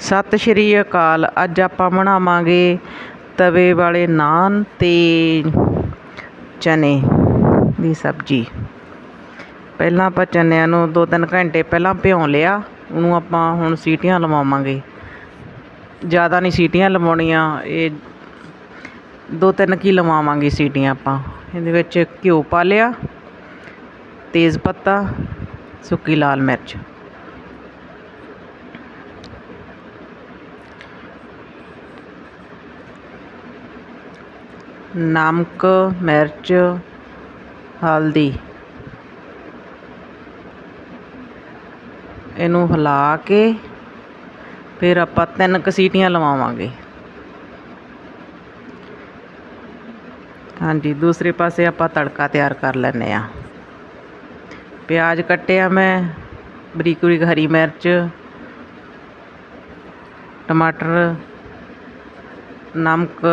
ਸਤਿ ਸ਼੍ਰੀ ਅਕਾਲ। ਅੱਜ ਆਪਾਂ ਬਣਾਵਾਂਗੇ ਤਵੇ ਵਾਲੇ ਨਾਨ ਤੇ ਚਨੇ ਦੀ ਸਬਜ਼ੀ। ਪਹਿਲਾਂ ਆਪਾਂ ਚਨਿਆਂ ਨੂੰ 2-3 ਘੰਟੇ ਪਹਿਲਾਂ ਭਿਉਂ ਲਿਆ, ਉਹਨੂੰ ਆਪਾਂ ਹੁਣ ਸੀਟੀਆਂ ਲਵਾਵਾਂਗੇ। ਜ਼ਿਆਦਾ ਨਹੀਂ ਸੀਟੀਆਂ ਲਵਾਉਣੀਆਂ, ਇਹ ਦੋ ਤਿੰਨ ਕੀ ਲਵਾਵਾਂਗੇ ਸੀਟੀਆਂ ਆਪਾਂ। ਇਹਦੇ ਵਿੱਚ ਘਿਓ ਪਾ ਲਿਆ, ਤੇਜ਼ ਪੱਤਾ, ਸੁੱਕੀ ਲਾਲ ਮਿਰਚ। ਨਮਕ, ਮਿਰਚ, ਹਲਦੀ। ਇਹਨੂੰ ਹਿਲਾ ਕੇ ਫਿਰ ਆਪਾਂ ਤਿੰਨ ਕੁ ਸੀਟੀਆਂ ਲਵਾਵਾਂਗੇ। ਹਾਂਜੀ, ਦੂਸਰੇ ਪਾਸੇ ਆਪਾਂ ਤੜਕਾ ਤਿਆਰ ਕਰ ਲੈਂਦੇ ਆ ਪਿਆਜ਼ ਕੱਟਿਆ ਮੈਂ, ਬਰੀਕ ਬਰੀਕ ਹਰੀ ਮਿਰਚ, ਟਮਾਟਰ, ਨਮਕ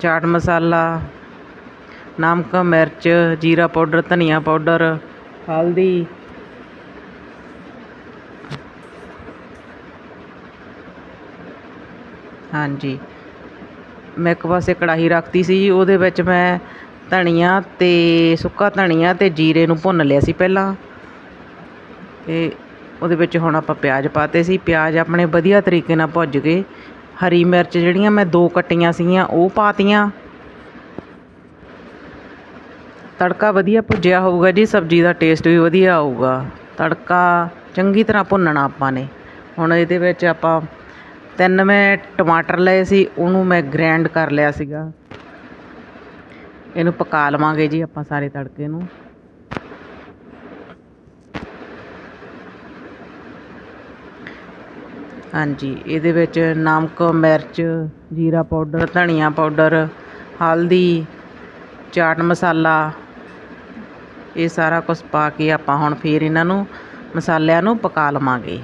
ਚਾਟ ਮਸਾਲਾ, ਨਮਕ, ਮਿਰਚ, ਜੀਰਾ ਪਾਊਡਰ, ਧਨੀਆ ਪਾਊਡਰ, ਹਲਦੀ। ਹਾਂਜੀ। ਮੈਂ ਇੱਕ ਪਾਸੇ ਕੜਾਹੀ ਰੱਖਤੀ ਸੀ ਜੀ ਉਹਦੇ ਵਿੱਚ ਮੈਂ ਧਨੀਆ ਤੇ ਸੁੱਕਾ ਧਨੀਆ ਤੇ ਜੀਰੇ ਨੂੰ ਭੁੰਨ ਲਿਆ ਸੀ ਪਹਿਲਾਂ। ਤੇ ਉਹਦੇ ਵਿੱਚ ਹੁਣ ਆਪਾਂ ਪਿਆਜ਼ ਪਾਤੇ ਸੀ। ਪਿਆਜ਼ ਆਪਣੇ ਵਧੀਆ ਤਰੀਕੇ ਨਾਲ ਭੁੱਜ ਗਏ। ਹਰੀ ਮਿਰਚ ਜਿਹੜੀਆਂ ਮੈਂ ਦੋ ਕੱਟੀਆਂ ਸੀਗੀਆਂ, ਉਹ ਪਾਤੀਆਂ। ਤੜਕਾ ਵਧੀਆ ਭੁੱਜਿਆ ਹੋਊਗਾ ਜੀ, ਸਬਜ਼ੀ ਦਾ ਟੇਸਟ ਵੀ ਵਧੀਆ ਆਊਗਾ। ਤੜਕਾ ਚੰਗੀ ਤਰ੍ਹਾਂ ਭੁੰਨਣਾ ਆਪਾਂ ਨੇ। ਹੁਣ ਇਹਦੇ ਵਿੱਚ ਆਪਾਂ ਤਿੰਨ ਮੈਂ ਟਮਾਟਰ ਲਏ ਸੀ, ਉਹਨੂੰ ਮੈਂ ਗ੍ਰੈਂਡ ਕਰ ਲਿਆ ਸੀਗਾ। ਇਹਨੂੰ ਪਕਾ ਲਵਾਂਗੇ ਜੀ ਆਪਾਂ ਸਾਰੇ ਤੜਕੇ ਨੂੰ। ਹਾਂਜੀ, ਇਹਦੇ ਵਿੱਚ ਨਮਕ, ਮਿਰਚ, ਜੀਰਾ ਪਾਊਡਰ, ਧਨੀਆ ਪਾਊਡਰ, ਹਲਦੀ, ਚਾਟ ਮਸਾਲਾ, ਇਹ ਸਾਰਾ ਕੁਝ ਪਾ ਕੇ ਆਪਾਂ ਹੁਣ ਫਿਰ ਇਹਨਾਂ ਨੂੰ ਮਸਾਲਿਆਂ ਨੂੰ ਪਕਾ ਲਵਾਂਗੇ।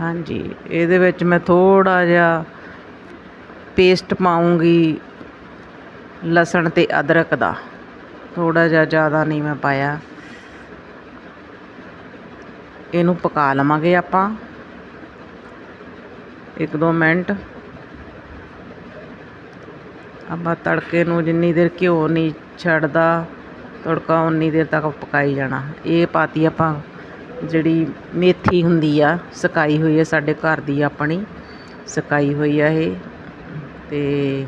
ਹਾਂਜੀ, ਇਹਦੇ ਵਿੱਚ ਮੈਂ ਥੋੜਾ ਜਿਹਾ ਪੇਸਟ ਪਾਉਂਗੀ ਲਸਣ ਤੇ ਅਦਰਕ ਦਾ। ਥੋੜਾ ਜਿਹਾ ਜ਼ਿਆਦਾ ਨਹੀਂ ਮੈਂ ਪਾਇਆ। ਇਹਨੂੰ ਪਕਾ ਲਵਾਂਗੇ ਆਪਾਂ। ਇੱਕ ਦੋ ਮਿੰਟ। ਆਪਾਂ ਤੜਕੇ ਨੂੰ ਜਿੰਨੀ ਦੇਰ ਘਿਓ ਨਹੀਂ ਛੱਡਦਾ, ਤੜਕਾ ਉਨੀ ਦੇਰ ਤੱਕ ਪਕਾਈ ਜਾਣਾ। ਇਹ ਪਾਤੀ ਆਪਾਂ ਜਿਹੜੀ ਮੇਥੀ ਹੁੰਦੀ ਆ, ਸਕਾਈ ਹੋਈ ਹੈ ਸਾਡੇ ਘਰ ਦੀ ਆਪਣੀ। ਸਕਾਈ ਹੋਈ ਆ ਇਹ। ਤੇ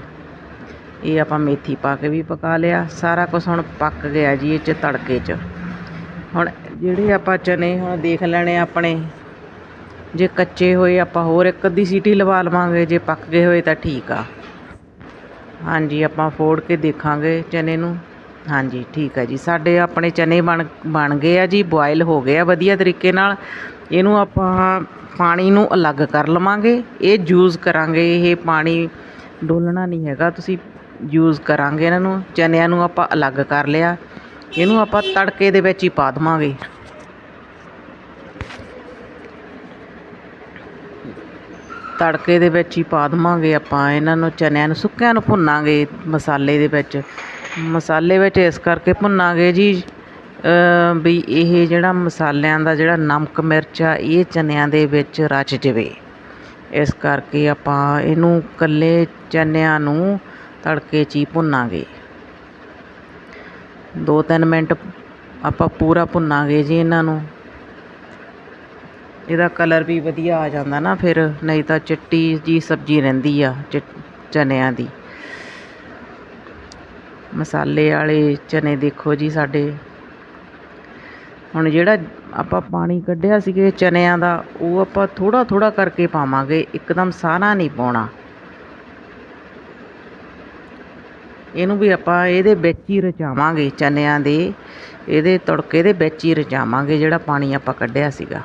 ਇਹ ਆਪਾਂ ਮੇਥੀ ਪਾ ਕੇ ਵੀ ਪਕਾ ਲਿਆ। ਸਾਰਾ ਕੁਝ ਹੁਣ ਪੱਕ ਗਿਆ ਜੀ ਇਹ ਚ ਤੜਕੇ ਚ। ਹੁਣ ਜਿਹੜੇ ਆਪਾਂ ਚਨੇ ਹੁਣ ਦੇਖ ਲੈਣੇ ਆਪਣੇ। ਜੇ ਕੱਚੇ ਹੋਏ ਆਪਾਂ ਹੋਰ ਇੱਕ ਅੱਧੀ ਸੀਟੀ ਲਵਾ ਲਵਾਂਗੇ, ਜੇ ਪੱਕ ਗਏ ਹੋਏ ਤਾਂ ਠੀਕ ਆ। ਹਾਂਜੀ, ਆਪਾਂ ਫੋੜ ਕੇ ਦੇਖਾਂਗੇ ਚਨੇ ਨੂੰ। ਹਾਂਜੀ, ਠੀਕ ਹੈ ਜੀ। ਸਾਡੇ ਆਪਣੇ ਚਨੇ ਬਣ ਬਣ ਗਏ ਆ ਜੀ ਬੋਇਲ ਹੋ ਗਏ ਆ ਵਧੀਆ ਤਰੀਕੇ ਨਾਲ। ਇਹਨੂੰ ਆਪਾਂ ਪਾਣੀ ਨੂੰ ਅਲੱਗ ਕਰ ਲਵਾਂਗੇ। ਇਹ ਯੂਜ਼ ਕਰਾਂਗੇ, ਇਹ ਪਾਣੀ ਡੋਲਣਾ ਨਹੀਂ ਹੈਗਾ। ਤੁਸੀਂ ਯੂਜ਼ ਕਰਾਂਗੇ ਇਹਨਾਂ ਨੂੰ, ਚਨਿਆਂ ਨੂੰ ਆਪਾਂ ਅਲੱਗ ਕਰ ਲਿਆ। ਇਹਨੂੰ ਆਪਾਂ ਤੜਕੇ ਦੇ ਵਿੱਚ ਹੀ ਪਾ ਦੇਵਾਂਗੇ। ਤੜਕੇ ਦੇ ਵਿੱਚ ਹੀ ਪਾ ਦੇਵਾਂਗੇ ਆਪਾਂ ਇਹਨਾਂ ਨੂੰ, ਚਨਿਆਂ ਨੂੰ, ਸੁੱਕਿਆਂ ਨੂੰ ਭੁੰਨਾਂਗੇ ਮਸਾਲੇ ਦੇ ਵਿੱਚ। ਮਸਾਲੇ ਵਿੱਚ ਇਸ ਕਰਕੇ ਭੁੰਨਾਂਗੇ ਜੀ ਵੀ ਇਹ ਜਿਹੜਾ ਮਸਾਲਿਆਂ ਦਾ ਜਿਹੜਾ ਨਮਕ, ਮਿਰਚ ਆ, ਇਹ ਚਨਿਆਂ ਦੇ ਵਿੱਚ ਰਚ ਜਵੇ। ਇਸ ਕਰਕੇ ਆਪਾਂ ਇਹਨੂੰ ਇਕੱਲੇ ਚਨਿਆਂ ਨੂੰ ਤੜਕੇ 'ਚ ਹੀ ਭੁੰਨਾਂਗੇ। ਦੋ ਤਿੰਨ ਮਿੰਟ ਆਪਾਂ ਪੂਰਾ ਭੁੰਨਾਂਗੇ ਜੀ ਇਹਨਾਂ ਨੂੰ। ਇਹਦਾ ਕਲਰ ਵੀ ਵਧੀਆ ਆ ਜਾਂਦਾ ਨਾ ਫਿਰ, ਨਹੀਂ ਤਾਂ ਚਿੱਟੀ ਜੀ ਸਬਜ਼ੀ ਰਹਿੰਦੀ ਆ ਚਨਿਆਂ ਦੀ। ਮਸਾਲੇ ਵਾਲੇ ਚਨੇ ਦੇਖੋ ਜੀ ਸਾਡੇ। ਹੁਣ ਜਿਹੜਾ ਆਪਾਂ ਪਾਣੀ ਕੱਢਿਆ ਸੀਗੇ ਚਨਿਆਂ ਦਾ, ਉਹ ਆਪਾਂ ਥੋੜਾ ਥੋੜਾ ਕਰਕੇ ਪਾਵਾਂਗੇ, ਇੱਕਦਮ ਸਾਰਾ ਨਹੀਂ ਪਾਉਣਾ। ਇਹਨੂੰ ਵੀ ਆਪਾਂ ਇਹਦੇ ਵਿੱਚ ਹੀ ਰਚਾਵਾਂਗੇ ਚਨਿਆਂ ਦੇ, ਇਹਦੇ ਤੜਕੇ ਦੇ ਵਿੱਚ ਹੀ ਰਚਾਵਾਂਗੇ ਜਿਹੜਾ ਪਾਣੀ ਆਪਾਂ ਕੱਢਿਆ ਸੀਗਾ।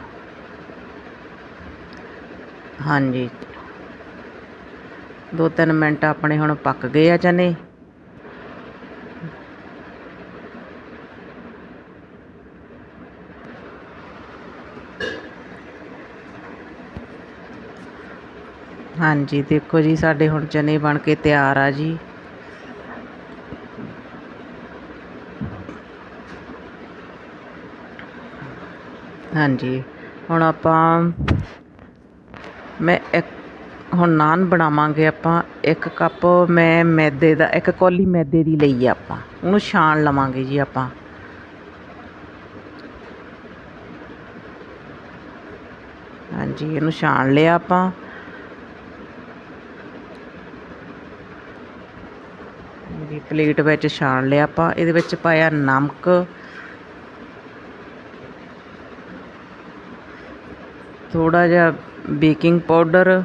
ਹਾਂਜੀ। ਦੋ ਤਿੰਨ ਮਿੰਟ ਆਪਣੇ ਹੁਣ ਪੱਕ ਗਏ ਆ ਚਨੇ। ਹਾਂਜੀ, ਦੇਖੋ ਜੀ, ਸਾਡੇ ਹੁਣ ਚਨੇ ਬਣ ਕੇ ਤਿਆਰ ਆ ਜੀ। ਹਾਂਜੀ। ਹੁਣ ਆਪਾਂ ਮੈਂ ਇੱਕ, ਹੁਣ ਨਾਨ ਬਣਾਵਾਂਗੇ ਆਪਾਂ। ਇੱਕ ਕੱਪ ਮੈਂ ਮੈਦੇ ਦਾ, ਇੱਕ ਕੌਲੀ ਮੈਦੇ ਦੀ ਲਈ ਆ ਆਪਾਂ। ਉਹਨੂੰ ਛਾਣ ਲਵਾਂਗੇ ਜੀ ਆਪਾਂ। ਹਾਂਜੀ, ਇਹਨੂੰ ਛਾਣ ਲਿਆ ਆਪਾਂ। ਜੀ ਪਲੇਟ ਵਿੱਚ ਛਾਣ ਲਿਆ ਆਪਾਂ। ਇਹਦੇ ਵਿੱਚ ਪਾਇਆ ਨਮਕ। ਥੋੜਾ ਜਿਹਾ ਬੇਕਿੰਗ ਪਾਊਡਰ।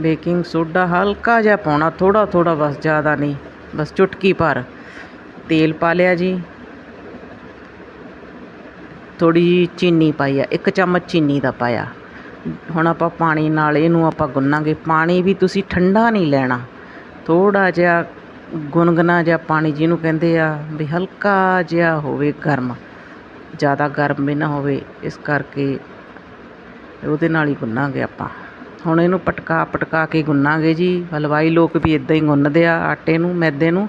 ਬੇਕਿੰਗ ਸੋਡਾ ਹਲਕਾ ਜਿਹਾ ਪਾਉਣਾ ਥੋੜਾ ਥੋੜਾ ਬਸ ਜ਼ਿਆਦਾ ਨਹੀਂ, ਬਸ ਚੁਟਕੀ ਭਰ। ਤੇਲ ਪਾ ਲਿਆ ਜੀ। ਥੋੜੀ ਜਿਹੀ ਚੀਨੀ ਪਾਈ ਆ, ਇੱਕ ਚਮਚ ਚੀਨੀ ਦਾ ਪਾਇਆ। ਹੁਣ ਆਪਾਂ ਪਾਣੀ ਨਾਲ ਇਹਨੂੰ ਆਪਾਂ ਗੁੰਨਾਂਗੇ। ਪਾਣੀ ਵੀ ਤੁਸੀਂ ਠੰਡਾ ਨਹੀਂ ਲੈਣਾ। ਥੋੜਾ ਜਿਹਾ ਗੁਨਗੁਨਾ ਜਿਹਾ ਪਾਣੀ ਜਿਹਨੂੰ ਕਹਿੰਦੇ ਆ, ਵੀ ਹਲਕਾ ਜਿਹਾ ਹੋਵੇ ਗਰਮ। ਜ਼ਿਆਦਾ ਗਰਮ ਵੀ ਨਾ ਹੋਵੇ, ਇਸ ਕਰਕੇ ਉਹਦੇ ਨਾਲ ਹੀ ਗੁੰਨਾਂਗੇ ਆਪਾਂ। ਹੁਣ ਇਹਨੂੰ ਪਟਕਾ ਪਟਕਾ ਕੇ ਗੁੰਨਾਂਗੇ ਜੀ। ਹਲਵਾਈ ਲੋਕ ਵੀ ਇੱਦਾਂ ਹੀ ਗੁੰਨਦੇ ਆ ਆਟੇ ਨੂੰ, ਮੈਦੇ ਨੂੰ।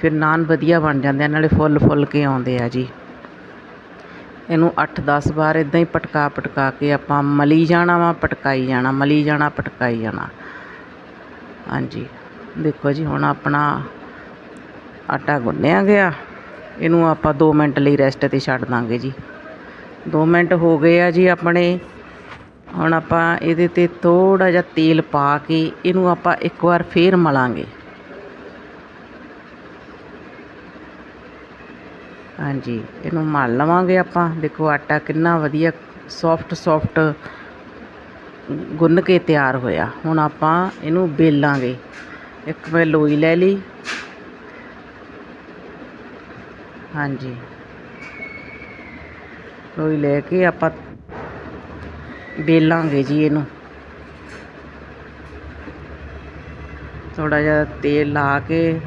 ਫਿਰ ਨਾਨ ਵਧੀਆ ਬਣ ਜਾਂਦੇ ਆ, ਨਾਲੇ ਫੁੱਲ ਫੁੱਲ ਕੇ ਆਉਂਦੇ ਆ ਜੀ। ਇਹਨੂੰ 8-10 ਵਾਰ ਇਦਾਂ ਹੀ ਪਟਕਾ ਪਟਕਾ ਕੇ ਆਪਾਂ ਮਲੀ ਜਾਣਾ ਵਾ, ਪਟਕਾਈ ਜਾਣਾ, ਮਲੀ ਜਾਣਾ, ਪਟਕਾਈ ਜਾਣਾ। ਹਾਂਜੀ। ਦੇਖੋ ਜੀ, ਹੁਣ ਆਪਣਾ ਆਟਾ ਗੁੰਨਿਆ ਗਿਆ। ਇਹਨੂੰ ਆਪਾਂ 2 ਮਿੰਟ ਲਈ ਰੈਸਟ ਤੇ ਛੱਡ ਦਾਂਗੇ ਜੀ। 2 ਮਿੰਟ ਹੋ ਗਏ ਆ ਜੀ ਆਪਣੇ। ਹੁਣ ਆਪਾਂ ਇਹਦੇ ਤੇ ਥੋੜਾ ਜਿਹਾ ਤੇਲ ਪਾ ਕੇ ਇਹਨੂੰ ਆਪਾਂ ਇੱਕ ਵਾਰ ਫੇਰ ਮਲਾਂਗੇ। ਹਾਂਜੀ, ਇਹਨੂੰ ਮਲ ਲਵਾਂਗੇ ਆਪਾਂ। ਦੇਖੋ ਆਟਾ ਕਿੰਨਾ ਵਧੀਆ ਸੌਫਟ ਸੌਫਟ ਗੁੰਨ ਕੇ ਤਿਆਰ ਹੋਇਆ। ਹੁਣ ਆਪਾਂ ਇਹਨੂੰ ਬੇਲਾਂਗੇ ਇੱਕ ਮੈਂ ਲੋਈ ਲੈ ਲਈ। ਹਾਂਜੀ। ਲੋਈ ਲੈ ਕੇ ਆਪਾਂ ਬੇਲਾਂਗੇ ਜੀ ਇਹਨੂੰ। ਥੋੜਾ ਜਿਹਾ ਤੇਲ ਲਾ ਕੇ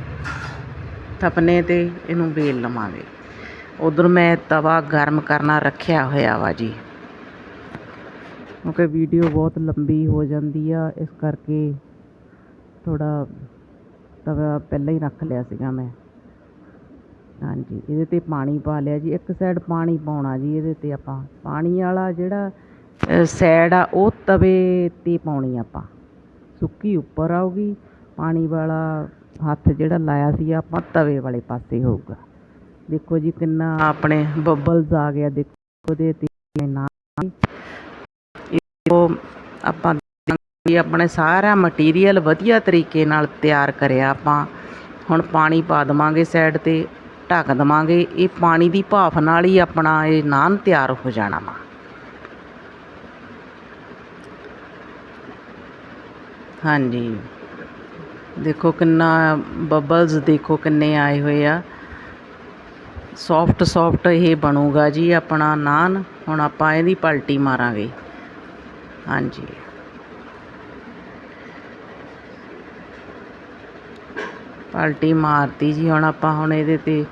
ਥਪਨੇ ਤੇ ਇਹਨੂੰ ਬੇਲ ਲਵਾਂਗੇ। ਉਧਰ ਮੈਂ ਤਵਾ ਗਰਮ ਕਰਨਾ ਰੱਖਿਆ ਹੋਇਆ ਵਾ ਜੀ। ਕਿਉਂਕਿ ਵੀਡੀਓ ਬਹੁਤ ਲੰਬੀ ਹੋ ਜਾਂਦੀ ਆ, ਇਸ ਕਰਕੇ ਥੋੜਾ ਤਵਾ ਪਹਿਲਾਂ ਹੀ ਰੱਖ ਲਿਆ ਸੀਗਾ ਮੈਂ। ਹਾਂਜੀ, ਇਹਦੇ ਤੇ ਪਾਣੀ ਪਾ ਲਿਆ ਜੀ, ਇੱਕ ਸਾਈਡ ਪਾਣੀ ਪਾਉਣਾ ਜੀ, ਇਹਦੇ ਤੇ ਆਪਾਂ। ਪਾਣੀ ਵਾਲਾ ਜਿਹੜਾ ਸਾਈਡ ਆ, ਉਹ ਤਵੇ ਤੇ ਪਾਉਣੀ ਆਪਾਂ। ਸੁੱਕੀ ਉੱਪਰ ਆਊਗੀ, ਪਾਣੀ ਵਾਲਾ ਹੱਥ ਜਿਹੜਾ ਲਾਇਆ ਸੀ ਆਪਾਂ, ਤਵੇ ਵਾਲੇ ਪਾਸੇ ਹੋਊਗਾ। ਦੇਖੋ ਜੀ, ਕਿੰਨਾ ਆਪਣੇ ਬਬਲਸ ਆ ਗਿਆ, ਦੇਖੋ ਉਹਦੇ ਤੇ ਨਾ ਉਹ ਆਪਾਂ ਇਹ ਆਪਣੇ ਸਾਰਾ ਮਟੀਰੀਅਲ ਵਧੀਆ ਤਰੀਕੇ ਨਾਲ ਤਿਆਰ ਕਰਿਆ ਆਪਾਂ। ਹੁਣ ਪਾਣੀ ਪਾ ਦਵਾਂਗੇ ਸਾਈਡ ਤੇ। ਢੱਕ ਦਵਾਂਗੇ, ਇਹ ਪਾਣੀ ਦੀ ਭਾਫ ਨਾਲ ਹੀ ਆਪਣਾ ਇਹ ਨਾਨ ਤਿਆਰ ਹੋ ਜਾਣਾ ਵਾ। ਹਾਂਜੀ। ਦੇਖੋ ਕਿੰਨਾ ਬਬਲਸ ਦੇਖੋ ਕਿੰਨੇ ਆਏ ਹੋਏ ਆ। ਸੌਫਟ ਸੌਫਟ ਇਹ ਬਣੂਗਾ ਜੀ ਆਪਣਾ ਨਾਨ। ਹੁਣ ਆਪਾਂ ਇਹਦੀ ਪਲਟੀ ਮਾਰਾਂਗੇ। ਹਾਂਜੀ। ਪਲਟੀ ਮਾਰਤੀ ਜੀ, ਹੁਣ ਆਪਾਂ ਹੁਣ ਇਹਦੇ ਤੇ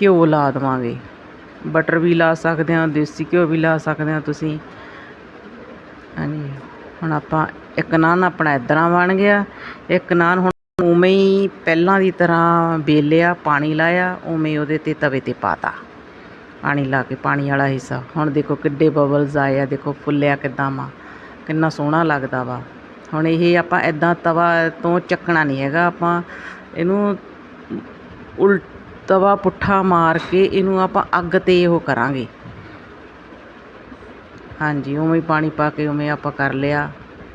ਘਿਓ ਲਾ ਦੇਵਾਂਗੇ। ਬਟਰ ਵੀ ਲਾ ਸਕਦੇ ਹਾਂ, ਦੇਸੀ ਘਿਓ ਵੀ ਲਾ ਸਕਦੇ ਹੋ ਤੁਸੀਂ। ਹਾਂਜੀ, ਹੁਣ ਆਪਾਂ ਇੱਕ ਨਾਨ ਆਪਣਾ ਇਦਾਂ ਬਣ ਗਿਆ। ਇੱਕ ਨਾਨ ਹੁਣ ਉਵੇਂ ਹੀ ਪਹਿਲਾਂ ਦੀ ਤਰ੍ਹਾਂ ਬੇਲਿਆ ਪਾਣੀ ਲਾਇਆ, ਉਵੇਂ ਉਹਦੇ ਤੇ ਤਵੇ ਤੇ ਪਾਤਾ। ਪਾਣੀ ਲਾ ਕੇ, ਪਾਣੀ ਵਾਲਾ ਹਿੱਸਾ। ਹੁਣ ਦੇਖੋ ਕਿੱਡੇ ਬਬਲਸ ਆਏ ਆ, ਦੇਖੋ ਫੁੱਲਿਆ ਕਿੱਦਾਂ ਵਾ। ਕਿੰਨਾ ਸੋਹਣਾ ਲੱਗਦਾ ਵਾ। ਹੁਣ ਇਹ ਆਪਾਂ ਇਦਾਂ ਤਵਾ ਤੋਂ ਚੱਕਣਾ ਨਹੀਂ ਹੈਗਾ। ਆਪਾਂ ਇਹਨੂੰ ਉਲਟ ਤਵਾ ਪੁੱਠਾ ਮਾਰ ਕੇ ਇਹਨੂੰ ਆਪਾਂ ਅੱਗ ਤੇ ਉਹ ਕਰਾਂਗੇ। ਹਾਂਜੀ, ਉਵੇਂ ਹੀ ਪਾਣੀ ਪਾ ਕੇ ਉਵੇਂ ਆਪਾਂ ਕਰ ਲਿਆ।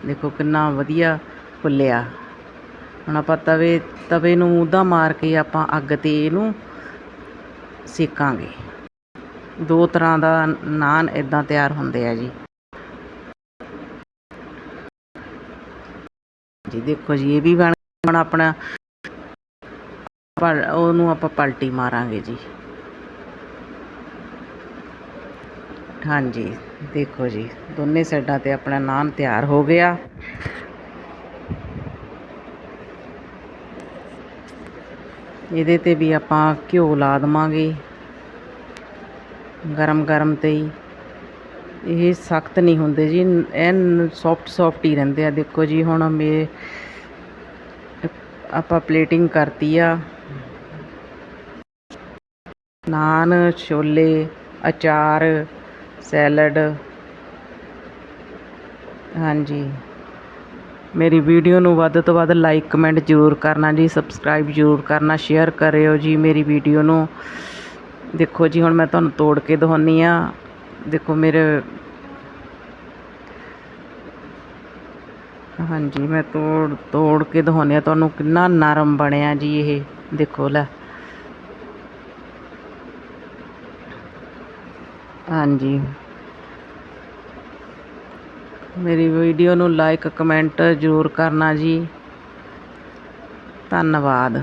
ਦੇਖੋ ਕਿੰਨਾ ਵਧੀਆ ਫੁੱਲਿਆ। ਹੁਣ ਆਪਾਂ ਤਵੇ ਤਵੇ ਨੂੰ ਮੂਧਾ ਮਾਰ ਕੇ ਆਪਾਂ ਅੱਗ ਤੇ ਇਹਨੂੰ ਸੇਕਾਂਗੇ। ਦੋ ਤਰ੍ਹਾਂ ਦਾ ਨਾਨ ਇਦਾਂ ਤਿਆਰ ਹੁੰਦੇ ਆ ਜੀ। ਜੀ ਦੇਖੋ ਜੀ, ਇਹ ਵੀ ਬਣ ਆਪਣਾ ਪਰ ਉਹਨੂੰ ਆਪਾਂ ਪਲਟੀ ਮਾਰਾਂਗੇ ਜੀ। ਹਾਂਜੀ, ਦੇਖੋ ਜੀ, ਦੋਨੇ ਸਾਈਡਾਂ ਤੇ ਆਪਣਾ ਨਾਨ ਤਿਆਰ ਹੋ ਗਿਆ। ਇਹਦੇ ਤੇ ਵੀ ਆਪਾਂ ਘਿਓ ਲਾ ਦਵਾਂਗੇ। ਗਰਮ ਗਰਮ ਤੇ ਹੀ। ਇਹ ਸਖਤ ਨਹੀਂ ਹੁੰਦੇ ਜੀ, ਐਨ ਸੌਫਟ ਸੌਫਟ ਹੀ ਰਹਿੰਦੇ ਆ। ਦੇਖੋ ਜੀ, ਹੁਣ ਮੇ ਆਪਾਂ ਪਲੇਟਿੰਗ ਕਰਤੀ ਆ। ਨਾਨ, ਛੋਲੇ, ਅਚਾਰ, ਸੈਲਡ। ਹਾਂਜੀ। ਮੇਰੀ ਵੀਡੀਓ ਨੂੰ ਵੱਧ ਤੋਂ ਵੱਧ ਲਾਈਕ ਕਮੈਂਟ ਜ਼ਰੂਰ ਕਰਨਾ ਜੀ ਸਬਸਕ੍ਰਾਈਬ ਜ਼ਰੂਰ ਕਰਨਾ ਸ਼ੇਅਰ ਕਰਿਓ ਜੀ ਮੇਰੀ ਵੀਡੀਓ ਨੂੰ। ਦੇਖੋ ਜੀ, ਹੁਣ ਮੈਂ ਤੁਹਾਨੂੰ ਤੋੜ ਕੇ ਦਿਖਾਉਂਦੀ ਆ। ਦੇਖੋ ਮੇਰੇ ਹਾਂਜੀ, ਮੈਂ ਤੋੜ ਤੋੜ ਕੇ ਦਿਖਾਉਂਦੀ ਆ। ਤੁਹਾਨੂੰ ਕਿੰਨਾ ਨਰਮ ਬਣਿਆ ਜੀ ਇਹ। ਦੇਖੋ ਲੈ। ਹਾਂਜੀ। ਮੇਰੀ ਵੀਡੀਓ ਨੂੰ ਲਾਈਕ ਕਮੈਂਟ ਜ਼ਰੂਰ ਕਰਨਾ ਜੀ। ਧੰਨਵਾਦ।